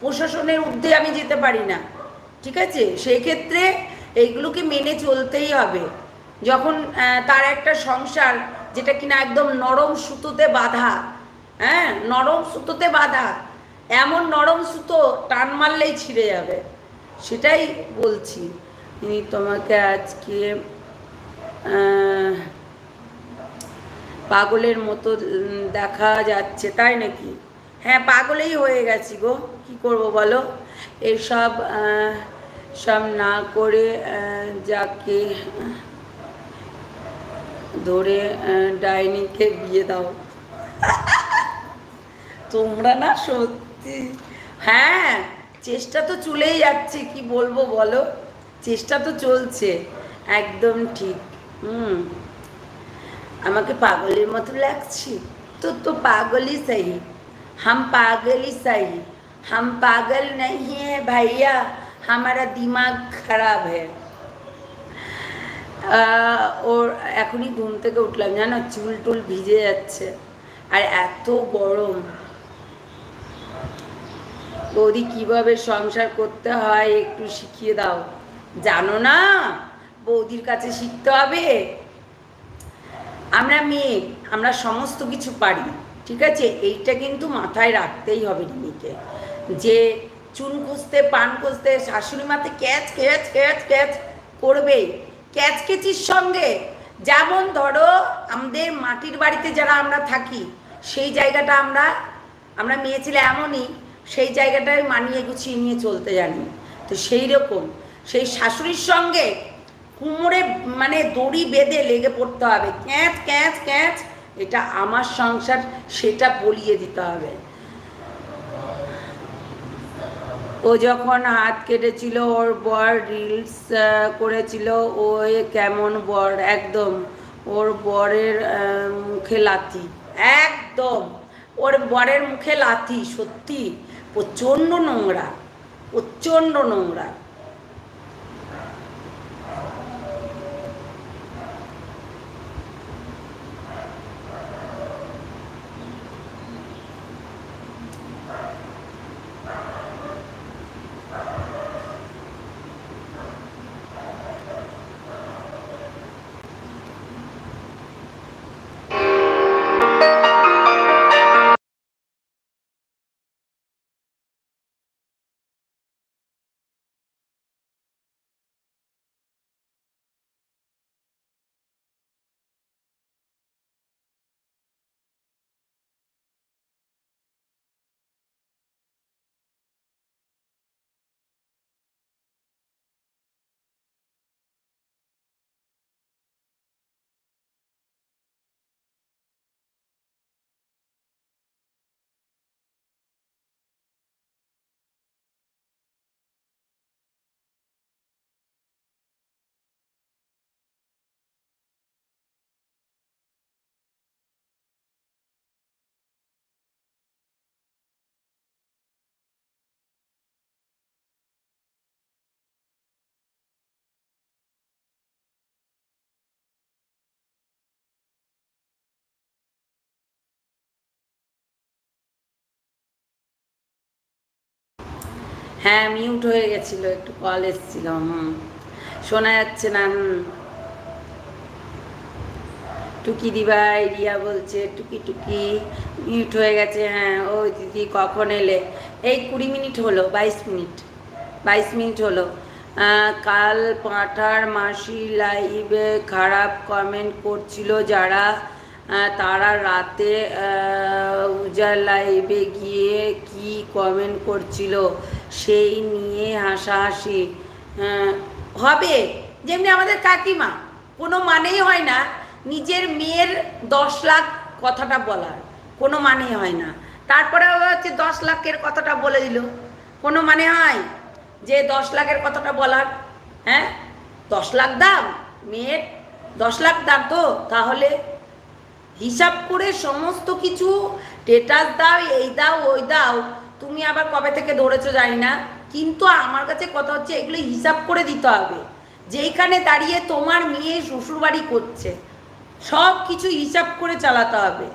প্রশাসনের ঊর্ধ্বে আমি যেতে পারি না। ঠিক আছে? সেই ক্ষেত্রে এইগুলোকে মেনে চলতেই হবে। যখন তার একটা সংসার যেটা কিনা একদম নরম সুতোতে বাঁধা হ্যাঁ? নরম সুতোতে বাঁধা, এমন নরম সুতো টান মারলেই ছিঁড়ে যাবে। সেটাই বলছি। তোমাকে আজকে পাগলের মতো দেখা যাচ্ছে, তাই নাকি? হ্যাঁ পাগলেই হয়ে গেছি গো। কি করব বলো? এসব সব না করে যাকে, ধরে ডাইনিকে বিয়ে দাও। তোমরা না সত্যি। হ্যাঁ চেষ্টা তো চলেই যাচ্ছে, কি বলব বলো? চেষ্টা তো চলছে, একদম ঠিক। হুম। আমাকে পাগলের মতো লাগছে? তো তো পাগলই সহি हम पागल ही सही हम पागल नहीं है भैया हमारा दिमाग खराब है আহ, ওর এখনই ঘুম থেকে উঠলাম জানো চুল টুল ভিজে যাচ্ছে আর এত গরম বৌদি কিভাবে সংসার করতে হয় একটু শিখিয়ে দাও জানো না বৌদির কাছে শিখতে হবে আমরা মেয়ে আমরা সমস্ত কিছু পারি ঠিক আছে? এইটা কিন্তু মাথায় রাখতেই হবে রিমিকে যে চুন খুঁজতে, পান খুঁজতে, শাশুড়ি মাতে ক্যাচ ক্যাচ ক্যাচ ক্যাচ করবেই। ক্যাচ কেচির সঙ্গে? যেমন ধরো আমাদের মাটির বাড়িতে যারা আমরা থাকি, সেই জায়গাটা আমরা আমরা মেয়ে ছেলে এমনই, সেই জায়গাটায় মানিয়ে গুছিয়ে নিয়ে চলতে জানি। তো সেই রকম। সেই শাশুড়ির সঙ্গে কুমোরে মানে দড়ি বেঁধে লেগে পড়তে হবে। ক্যাঁচ ক্যাঁচ ক্যাঁচ এটা আমার সংসার, সেটা বলিয়ে দিতে হবে। ও যখন হাত কেটেছিল, ওর বর রিলস করেছিল, ও কেমন বর, একদম। ওর বরের মুখে লাথি, একদম। ওর বরের মুখে লাথি, সত্যি। প্রচণ্ড নোংরা প্রচণ্ড নোংরা। হ্যাঁ মিউট হয়ে গেছিল, একটু কল এসেছিল, হুম। শোনা যাচ্ছে না, হুম। টুকি দিবাই রিয়া বলছে, টুকি টুকি মিউট হয়ে গেছে হ্যাঁ। ও দিদি কখন এলে? এই কুড়ি মিনিট হলো, বাইশ মিনিট বাইশ মিনিট হলো। কাল পাঁঠার মাসি লাইভে খারাপ কমেন্ট করছিল যারা তারা রাতে উজার লাইভে গিয়ে কি কমেন্ট করছিল? সেই নিয়ে হাসাহাসি হবে। যেমনি আমাদের কাকিমা, কোনো মানেই হয় না নিজের মেয়ের দশ লাখ কথাটা বলার, কোনো মানে হয় না। তারপরে হচ্ছে দশ লাখের কথাটা বলে দিল। কোনো মানে হয়? যে দশ লাখের কথাটা বলার হ্যাঁ? দশ লাখ দাম, মেয়ের দশ লাখ দাম তো। তাহলে হিসাব করে সমস্ত কিছু স্টেটাস দাও, এই দাও, ওই দাও। তুমি আবার কবে থেকে ধরেছো জানি না, কিন্তু আমার কাছে কথা হচ্ছে এগুলো হিসাব করে দিতে হবে। যেইখানে দাঁড়িয়ে তোমার মেয়ে শ্বশুরবাড়ি করছে সব কিছু হিসাব করে চালাতে হবে।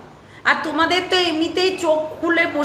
আর তোমাদের তো এমনিতেই চোখ খুলে বসে